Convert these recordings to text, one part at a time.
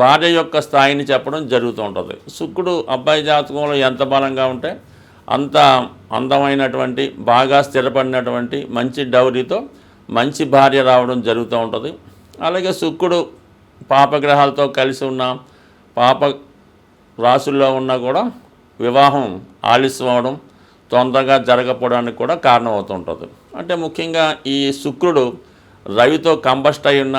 భార్య యొక్క స్థాయిని చెప్పడం జరుగుతూ ఉంటుంది. శుక్రుడు అబ్బాయి జాతకంలో ఎంత బలంగా ఉంటే అంత అందమైనటువంటి బాగా స్థిరపడినటువంటి మంచి డౌరీతో మంచి భార్య రావడం జరుగుతూ ఉంటుంది. అలాగే శుక్రుడు పాపగ్రహాలతో కలిసి ఉన్న పాప రాసుల్లో ఉన్నా కూడా వివాహం ఆలస్యం అవడం తొందరగా జరగకపోవడానికి కూడా కారణమవుతుంటుంది అంటే ముఖ్యంగా ఈ శుక్రుడు రవితో కంబస్ట్ అయి ఉన్న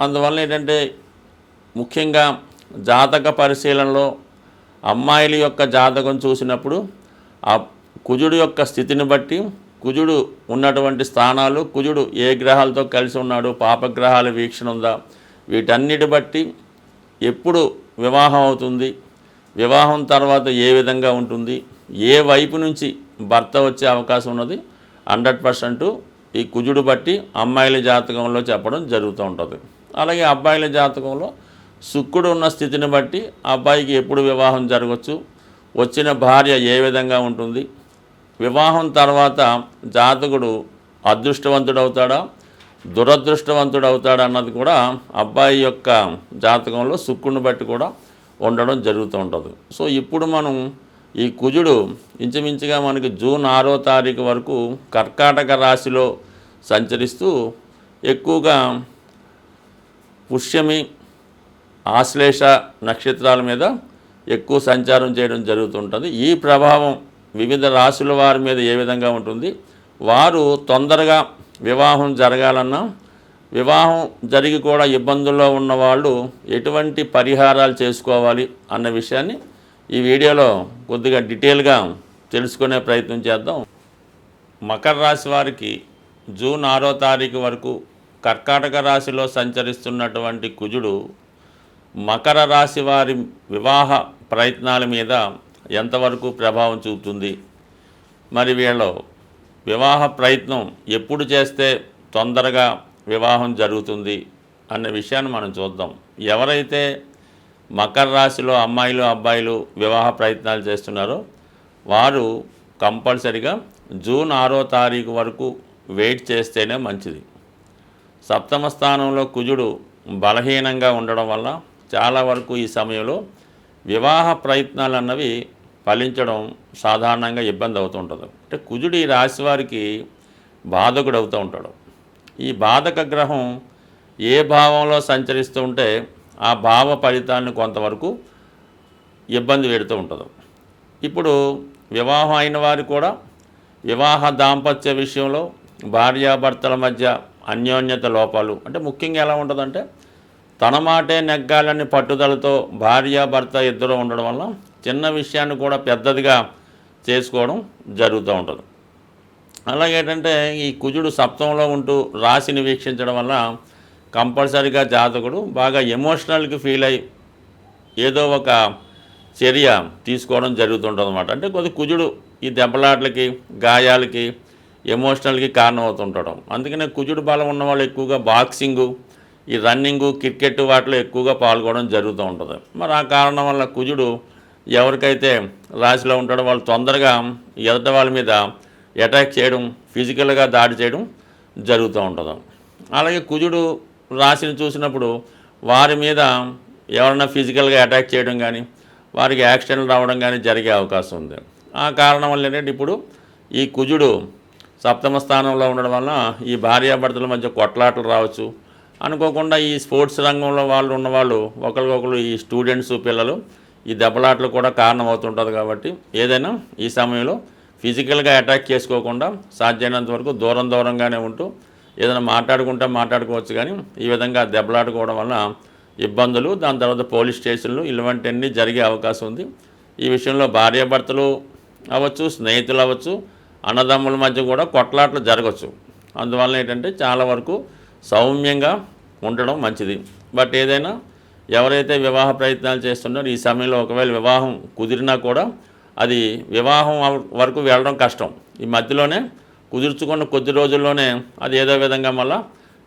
అందువల్ల ఏంటంటే ముఖ్యంగా జాతక పరిశీలనలో అమ్మాయిల యొక్క జాతకం చూసినప్పుడు ఆ కుజుడు యొక్క స్థితిని బట్టి కుజుడు ఉన్నటువంటి స్థానాలు కుజుడు ఏ గ్రహాలతో కలిసి ఉన్నాడు పాపగ్రహాల వీక్షణ ఉందా వీటన్నిటి బట్టి ఎప్పుడు వివాహం అవుతుంది వివాహం తర్వాత ఏ విధంగా ఉంటుంది ఏ వైపు నుంచి భర్త వచ్చే అవకాశం ఉన్నది హండ్రెడ్ పర్సెంట్ ఈ కుజుడు బట్టి అమ్మాయిల జాతకంలో చెప్పడం జరుగుతూ ఉంటుంది. అలాగే అబ్బాయిల జాతకంలో శుక్రుడు ఉన్న స్థితిని బట్టి అబ్బాయికి ఎప్పుడు వివాహం జరగవచ్చు వచ్చిన భార్య ఏ విధంగా ఉంటుంది వివాహం తర్వాత జాతకుడు అదృష్టవంతుడవుతాడా దురదృష్టవంతుడు అవుతాడా అన్నది కూడా అబ్బాయి యొక్క జాతకంలో శుక్రుని బట్టి కూడా ఉండడం జరుగుతూ ఉంటుంది. సో ఇప్పుడు మనం ఈ కుజుడు ఇంచుమించుగా మనకి జూన్ ఆరో తారీఖు వరకు కర్కాటక రాశిలో సంచరిస్తూ ఎక్కువగా పుష్యమి ఆశ్లేష నక్షత్రాల మీద ఎక్కువ సంచారం చేయడం జరుగుతుంటుంది. ఈ ప్రభావం వివిధ రాశుల వారి మీద ఏ విధంగా ఉంటుంది? వారు తొందరగా వివాహం జరగాలన్నా వివాహం జరిగి కూడా ఇబ్బందుల్లో ఉన్న వాళ్ళు ఎటువంటి పరిహారాలు చేసుకోవాలి అన్న విషయాన్ని ఈ వీడియోలో కొద్దిగా డీటెయిల్గా తెలుసుకునే ప్రయత్నం చేద్దాం. మకర రాశి వారికి జూన్ ఆరో తారీఖు వరకు కర్కాటక రాశిలో సంచరిస్తున్నటువంటి కుజుడు మకర రాశి వారి వివాహ ప్రయత్నాల మీద ఎంతవరకు ప్రభావం చూపుతుంది? మరి వీళ్ళు వివాహ ప్రయత్నం ఎప్పుడు చేస్తే తొందరగా వివాహం జరుగుతుంది అన్న విషయాన్ని మనం చూద్దాం. ఎవరైతే మకర రాశిలో అమ్మాయిలు అబ్బాయిలు వివాహ ప్రయత్నాలు చేస్తున్నారో వారు కంపల్సరిగా జూన్ ఆరో తారీఖు వరకు వెయిట్ చేస్తేనే మంచిది. సప్తమ స్థానంలో కుజుడు బలహీనంగా ఉండడం వల్ల చాలా వరకు ఈ సమయంలో వివాహ ప్రయత్నాలు అన్నవి ఫలించడం సాధారణంగా ఇబ్బంది అవుతుంటుంది అంటే కుజుడు ఈ రాశి వారికి బాధకుడు అవుతూ ఉంటాడు. ఈ బాధక గ్రహం ఏ భావంలో సంచరిస్తూ ఉంటే ఆ భావ ఫలితాన్ని కొంతవరకు ఇబ్బంది పెడుతూ ఉంటుంది. ఇప్పుడు వివాహం అయిన వారు కూడా వివాహ దాంపత్య విషయంలో భార్యాభర్తల మధ్య అన్యోన్యత లోపాలు. అంటే ముఖ్యంగా ఎలా ఉంటుందంటే తన మాటే నెగ్గాలని పట్టుదలతో భార్యాభర్త ఇద్దరు ఉండడం వల్ల చిన్న విషయాన్ని కూడా పెద్దదిగా చేసుకోవడం జరుగుతూ ఉంటుంది. అలాగే ఏంటంటే ఈ కుజుడు సప్తంలో ఉంటూ రాశిని వీక్షించడం వల్ల కంపల్సరీగా జాతకుడు బాగా ఎమోషనల్కి ఫీల్ అయ్యి ఏదో ఒక చర్య తీసుకోవడం జరుగుతుంటుంది అనమాట అంటే కొద్ది కుజుడు ఈ దెబ్బలాట్లకి గాయాలకి ఎమోషనల్కి కారణమవుతుంటాడు అందుకనే కుజుడు బలం ఉన్న వాళ్ళు ఎక్కువగా బాక్సింగు ఈ రన్నింగు క్రికెట్ వాటిలో ఎక్కువగా పాల్గొనడం జరుగుతూ ఉంటుంది. మరి ఆ కారణం వల్ల కుజుడు ఎవరికైతే రాశిలో ఉంటాడో వాళ్ళు తొందరగా ఎదుట వాళ్ళ మీద అటాక్ చేయడం ఫిజికల్గా దాడి చేయడం జరుగుతూ ఉంటుంది. అలాగే కుజుడు రాశిని చూసినప్పుడు వారి మీద ఎవరైనా ఫిజికల్గా అటాక్ చేయడం కానీ వారికి యాక్సిడెంట్లు రావడం కానీ జరిగే అవకాశం ఉంది. ఆ కారణం వల్ల ఏంటంటే ఇప్పుడు ఈ కుజుడు సప్తమ స్థానంలో ఉండడం వల్ల ఈ భార్యాభర్తల మధ్య కొట్లాటలు రావచ్చు. అనుకోకుండా ఈ స్పోర్ట్స్ రంగంలో వాళ్ళు ఉన్నవాళ్ళు ఒకరికొకరు ఈ స్టూడెంట్స్ పిల్లలు ఈ దెబ్బలాటలు కూడా కారణం అవుతుంటుంది కాబట్టి ఏదైనా ఈ సమయంలో ఫిజికల్గా అటాక్ చేసుకోకుండా సాధ్యమైనంత వరకు దూరం దూరంగానే ఉంటూ ఏదైనా మాట్లాడుకుంటే మాట్లాడుకోవచ్చు కానీ ఈ విధంగా దెబ్బలాడుకోవడం వల్ల ఇబ్బందులు దాని తర్వాత పోలీస్ స్టేషన్లు ఇలాంటివన్నీ జరిగే అవకాశం ఉంది. ఈ విషయంలో భార్యాభర్తలు అవ్వచ్చు స్నేహితులు అవ్వచ్చు అన్నదమ్ముల మధ్య కూడా కొట్లాట్లు జరగచ్చు. అందువల్ల ఏంటంటే చాలా వరకు సౌమ్యంగా ఉండడం మంచిది. బట్ ఏదైనా ఎవరైతే వివాహ ప్రయత్నాలు చేస్తున్నారో ఈ సమయంలో ఒకవేళ వివాహం కుదిరినా కూడా అది వివాహం వరకు వెళ్ళడం కష్టం. ఈ మధ్యలోనే కుదుర్చుకున్న కొద్ది రోజుల్లోనే అది ఏదో విధంగా మళ్ళీ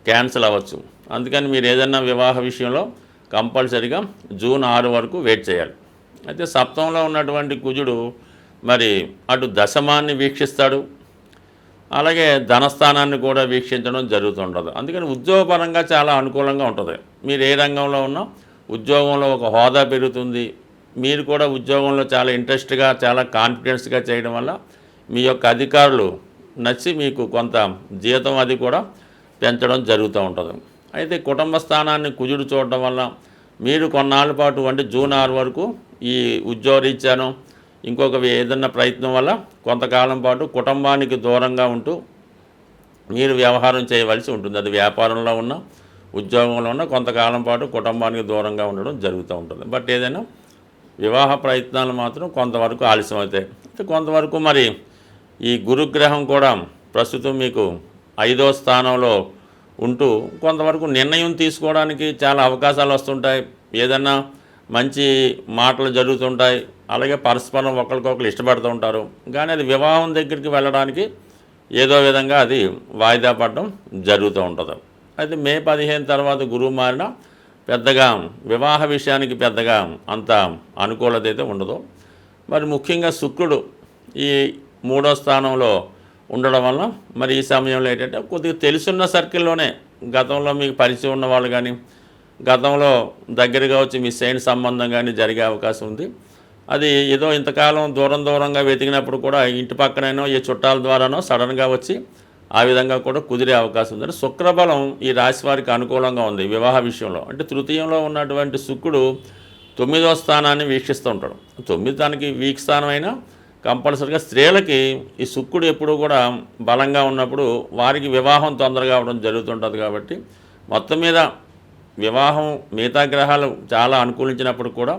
క్యాన్సిల్ అవ్వచ్చు. అందుకని మీరు ఏదైనా వివాహ విషయంలో కంపల్సరిగా జూన్ ఆరు వరకు వెయిట్ చేయాలి. అయితే సప్తంలో ఉన్నటువంటి కుజుడు మరి అటు దశమాన్ని వీక్షిస్తాడు. అలాగే ధనస్థానాన్ని కూడా వీక్షించడం జరుగుతుండదు. అందుకని ఉద్యోగపరంగా చాలా అనుకూలంగా ఉంటుంది. మీరు ఏ రంగంలో ఉన్నా ఉద్యోగంలో ఒక హోదా పెరుగుతుంది. మీరు కూడా ఉద్యోగంలో చాలా ఇంట్రెస్ట్గా చాలా కాన్ఫిడెన్స్గా చేయడం వల్ల మీ యొక్క అధికారులు నచ్చి మీకు కొంత జీతం అది కూడా పెంచడం జరుగుతూ ఉంటుంది. అయితే కుటుంబ స్థానాన్ని కుజుడు చూడడం వల్ల మీరు కొన్నాళ్ళ పాటు అంటే జూన్ ఆరు వరకు ఈ ఉద్యోగరీత్యాను ఇంకొక ఏదన్నా ప్రయత్నం వల్ల కొంతకాలం పాటు కుటుంబానికి దూరంగా ఉంటూ మీరు వ్యవహారం చేయవలసి ఉంటుంది. అది వ్యాపారంలో ఉన్న ఉద్యోగంలో ఉన్న కొంతకాలం పాటు కుటుంబానికి దూరంగా ఉండడం జరుగుతూ ఉంటుంది. బట్ ఏదైనా వివాహ ప్రయత్నాలు మాత్రం కొంతవరకు ఆలస్యం అవుతాయి అయితే కొంతవరకు మరి ఈ గురుగ్రహం కూడా ప్రస్తుతం మీకు ఐదో స్థానంలో ఉంటూ కొంతవరకు నిర్ణయం తీసుకోవడానికి చాలా అవకాశాలు వస్తుంటాయి. ఏదన్నా మంచి మాటలు జరుగుతుంటాయి. అలాగే పరస్పరం ఒకరికొకరు ఇష్టపడుతూ ఉంటారు. కానీ అది వివాహం దగ్గరికి వెళ్ళడానికి ఏదో విధంగా అది వాయిదా పడడం జరుగుతూ ఉంటుంది. అయితే మే పదిహేను తర్వాత గురువు మారిన పెద్దగా వివాహ విషయానికి పెద్దగా అంత అనుకూలత అయితే ఉండదు. మరి ముఖ్యంగా శుక్రుడు ఈ మూడో స్థానంలో ఉండడం వల్ల మరి ఈ సమయంలో ఏంటంటే కొద్దిగా తెలుసున్న సర్కిల్లోనే గతంలో మీకు పరిచయం ఉన్న వాళ్ళు కానీ గతంలో దగ్గరగా వచ్చి మిస్ అయిన సంబంధం కానీ జరిగే అవకాశం ఉంది. అది ఏదో ఇంతకాలం దూరం దూరంగా వెతికినప్పుడు కూడా ఇంటి పక్కనైనో ఏ చుట్టాల ద్వారానో సడన్గా వచ్చి ఆ విధంగా కూడా కుదిరే అవకాశం ఉంది. శుక్రబలం ఈ రాశి వారికి అనుకూలంగా ఉంది వివాహ విషయంలో. అంటే తృతీయంలో ఉన్నటువంటి శుక్రుడు తొమ్మిదో స్థానాన్ని వీక్షిస్తూ ఉంటాడు. తొమ్మిది దానికి వీక్ స్థానం అయినా కంపల్సరిగా స్త్రీలకి ఈ శుక్రుడు ఎప్పుడు కూడా బలంగా ఉన్నప్పుడు వారికి వివాహం తొందరగా అవడం జరుగుతుంటుంది కాబట్టి మొత్తం మీద వివాహం మిగతా గ్రహాలు చాలా అనుకూలించినప్పుడు కూడా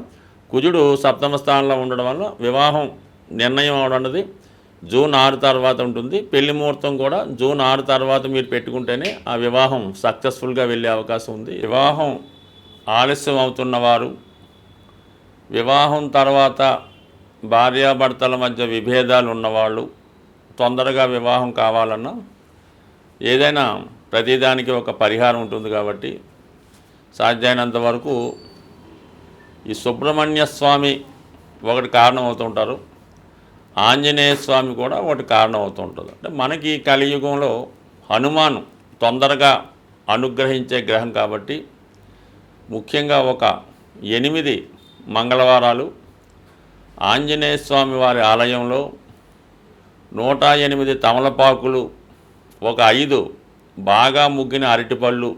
కుజుడు సప్తమ స్థానంలో ఉండడం వల్ల వివాహం నిర్ణయం అవడం జూన్ ఆరు తర్వాత ఉంటుంది. పెళ్ళి ముహూర్తం కూడా జూన్ ఆరు తర్వాత మీరు పెట్టుకుంటేనే ఆ వివాహం సక్సెస్ఫుల్గా వెళ్ళే అవకాశం ఉంది. వివాహం ఆలస్యం అవుతున్న వారు వివాహం తర్వాత భార్యాభర్తల మధ్య విభేదాలు ఉన్నవాళ్ళు తొందరగా వివాహం కావాలన్నా ఏదైనా ప్రతిదానికి ఒక పరిహారం ఉంటుంది కాబట్టి సాధ్యమైనంత వరకు ఈ సుబ్రహ్మణ్య స్వామి ఒకటి కారణం అవుతుంటారు ఆంజనేయ స్వామి కూడా ఒకటి కారణం అవుతుంటుంది అంటే మనకి ఈ కలియుగంలో హనుమాను తొందరగా అనుగ్రహించే గ్రహం కాబట్టి ముఖ్యంగా ఒక ఎనిమిది మంగళవారాలు ఆంజనేయ స్వామి వారి ఆలయంలో నూట ఎనిమిది తమలపాకులు ఒక ఐదు బాగా ముగ్గిన అరటిపళ్ళు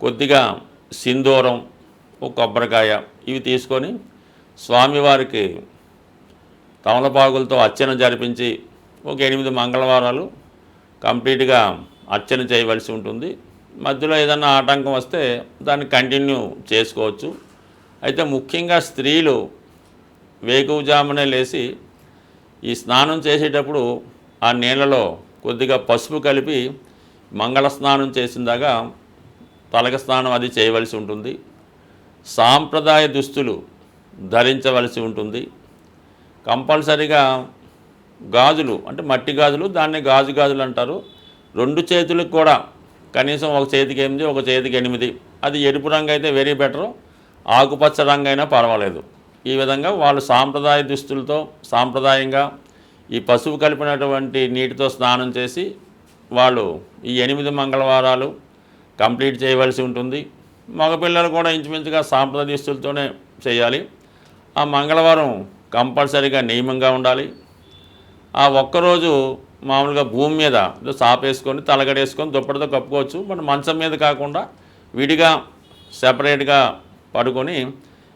కొద్దిగా సింధూరం ఒక కొబ్బరికాయ ఇవి తీసుకొని స్వామివారికి తమలపాకులతో అర్చన జరిపించి ఒక ఎనిమిది మంగళవారాలు కంప్లీట్గా అర్చన చేయవలసి ఉంటుంది. మధ్యలో ఏదన్నా ఆటంకం వస్తే దాన్ని కంటిన్యూ చేసుకోవచ్చు. అయితే ముఖ్యంగా స్త్రీలు వేకువజామునే లేచి ఈ స్నానం చేసేటప్పుడు ఆ నీళ్ళలో కొద్దిగా పసుపు కలిపి మంగళ స్నానం చేసిందాగా తలక స్నానం అది చేయవలసి ఉంటుంది. సాంప్రదాయ దుస్తులు ధరించవలసి ఉంటుంది. కంపల్సరిగా గాజులు అంటే మట్టి గాజులు దాన్ని గాజు గాజులు అంటారు. రెండు చేతులకు కూడా కనీసం ఒక చేతికి ఎనిమిది ఒక చేతికి ఎనిమిది. అది ఎరుపు రంగు అయితే వెరీ బెటర్ ఆకుపచ్చ రంగు అయినా పర్వాలేదు. ఈ విధంగా వాళ్ళు సాంప్రదాయ దుస్తులతో సాంప్రదాయంగా ఈ పసుపు కలిపినటువంటి నీటితో స్నానం చేసి వాళ్ళు ఈ ఎనిమిది మంగళవారాలు కంప్లీట్ చేయవలసి ఉంటుంది. మగపిల్లలు కూడా ఇంచుమించుగా సాంప్రదాయ దుస్తులతోనే చేయాలి. ఆ మంగళవారం కంపల్సరీగా నియమంగా ఉండాలి. ఆ ఒక్కరోజు మామూలుగా భూమి మీద సాపేసుకొని తలగడేసుకొని దుప్పటితో కప్పుకోవచ్చు. బట్ మంచం మీద కాకుండా విడిగా సెపరేట్గా పడుకొని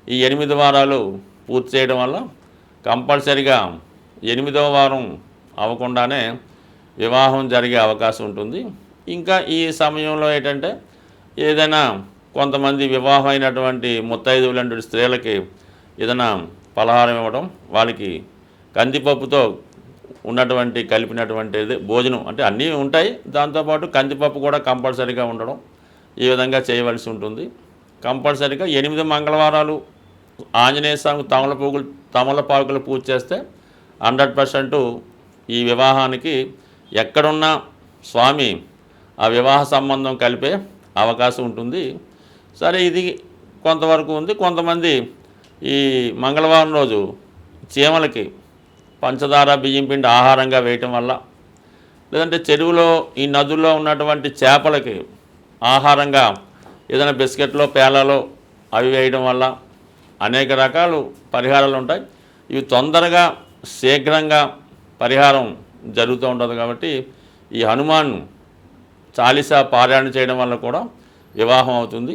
ఈ ఎనిమిది వారాలు పూర్తి చేయడం వల్ల కంపల్సరిగా ఎనిమిదవ వారం అవ్వకుండానే వివాహం జరిగే అవకాశం ఉంటుంది. ఇంకా ఈ సమయంలో ఏంటంటే ఏదైనా కొంతమంది వివాహమైనటువంటి ముత్తైదువులంటి స్త్రీలకి ఏదైనా పలహారం ఇవ్వడం వాళ్ళకి కందిపప్పుతో ఉన్నటువంటి కలిపినటువంటిది భోజనం. అంటే అన్నీ ఉంటాయి. దాంతోపాటు కందిపప్పు కూడా కంపల్సరీగా ఉండడం. ఈ విధంగా చేయవలసి ఉంటుంది. కంపల్సరీగా ఎనిమిది మంగళవారాలు ఆంజనేయ స్వామి తమలపాకులు తమలపాకులు పూజ చేస్తే హండ్రెడ్ పర్సెంట్ ఈ వివాహానికి ఎక్కడున్నా స్వామి ఆ వివాహ సంబంధం కలిపే అవకాశం ఉంటుంది. సరే ఇది కొంతవరకు ఉంది. కొంతమంది ఈ మంగళవారం రోజు చీమలకి పంచదార బియ్యం పిండి ఆహారంగా వేయటం వల్ల లేదంటే చెరువులో ఈ నదుల్లో ఉన్నటువంటి చేపలకి ఆహారంగా ఏదైనా బిస్కెట్లో పేలాలో అవి వేయడం వల్ల అనేక రకాలు పరిహారాలు ఉంటాయి. ఇవి తొందరగా శీఘ్రంగా పరిహారం జరుగుతూ ఉంటుంది కాబట్టి ఈ హనుమాన్ చాలీసా పారాయణ చేయడం వల్ల కూడా వివాహం అవుతుంది.